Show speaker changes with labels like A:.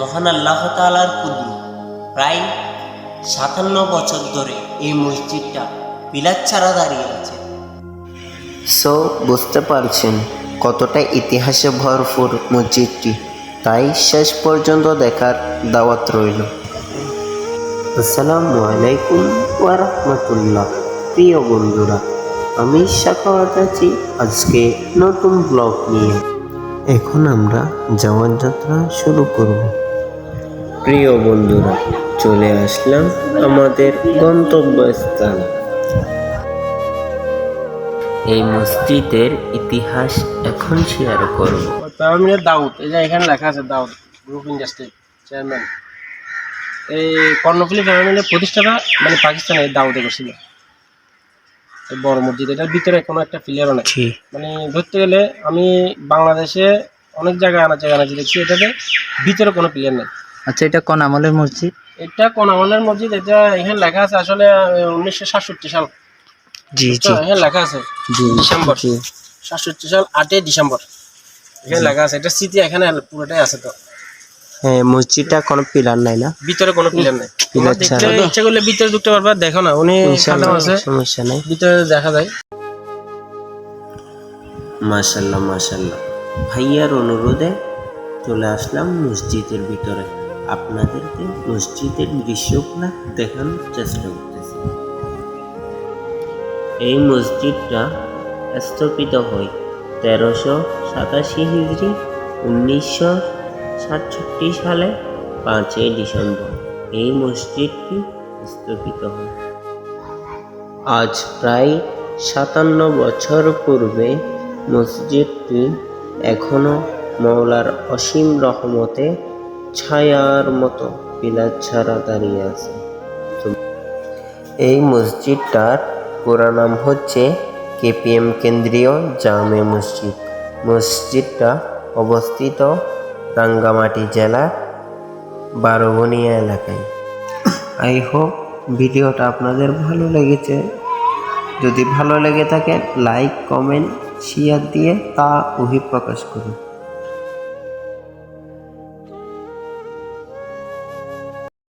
A: মহান আল্লাহ তালার কুদু প্রায় সাতান্ন বছর ধরে এই মসজিদটা পিলার ছাড়া দাঁড়িয়ে আছে।
B: সো বুঝতে পারছেন কতটা ইতিহাসে ভরপুর মসজিদটি। তাই শেষ পর্যন্ত দেখার দাওয়াত রইল। আসসালামু আলাইকুম ওয়া রাহমাতুল্লাহ। প্রিয় বন্ধুরা, আমি সাখাওয়াত আছি আজকে নতুন ব্লগ নিয়ে। এখন আমরা যাওয়ার যাত্রা শুরু করব। প্রিয় বন্ধুরা চলে আসলাম আমাদের গন্তব্যস্থান। এই মসজিদের ইতিহাস এখন শেয়ার করব।
C: তামিমের দাউদ এই যে এখানে লেখা আছে দাউদ গ্রুপ ইন্ডাস্ট্রি চেয়ারম্যান। এই কর্ণফুলি ফ্যামিলির প্রতিষ্ঠাতা মানে পাকিস্তানে এই দাউদে করছিল বড় মসজিদ এটার ভিতরে কোনো একটা প্লেয়ারও নেই। মানে ধরতে গেলে আমি বাংলাদেশে অনেক জায়গায় আনা জায়গায় আনাচ্ছি দেখছি এটাতে ভিতরে কোনো প্লেয়ার নেই।
D: আচ্ছা এটা কোন আমলের মসজিদ?
C: এটা কোন আমলের মসজিদ? এটা এখানে লেখা আছে আসলে উনিশশো সাতষট্টি সাল।
D: জি
C: তো এখানে লেখা আছে
D: জি
C: ডিসেম্বর।
D: জি।
C: সাতষট্টি সাল আটই ডিসেম্বর। এখানে লেখা আছে। এটা স্মৃতি এখানে পুরোটাই আছে তো।
B: হ্যাঁ মসজিদটা কোনো পিলার নাই না?
C: ভিতরে কোনো পিলার নাই। তোমার
B: ছাড়া।
C: ইচ্ছা করলে ভিতরে ঢুকতে পারবা দেখো না উনি আছে।
B: সমস্যা নাই।
C: ভিতরে দেখা যায়।
B: মাশাল্লাহ মাশাল্লাহ। ভাইয়ার অনুরোধে চলে আসলাম মসজিদের ভিতরে। আপনাদেরকে মসজিদের দৃশ্যগুলো দেখানোর চেষ্টা করতেছি। এই মসজিদটা স্থাপিত হয় তেরোশো সাতাশি হিজড়ি উনিশশো সাতষট্টি সালে পাঁচই ডিসেম্বর এই মসজিদটি স্থাপিত হয়। আজ প্রায় সাতান্ন বছর পূর্বে মসজিদটি এখনও মৌলার অসীম রহমতে ছায়ার মতো পিলার ছাড়া দাঁড়িয়ে আছে। এই মসজিদটার পুরা নাম হচ্ছে কেপিএম কেন্দ্রীয় জামে মসজিদ। মসজিদটা অবস্থিত রাঙ্গামাটি জেলার বারোবনিয়া এলাকায়। আই হোপ ভিডিওটা আপনাদের ভালো লেগেছে। যদি ভালো লেগে থাকে, লাইক, কমেন্ট, শেয়ার দিয়ে তা অভিপ্রকাশ করুন।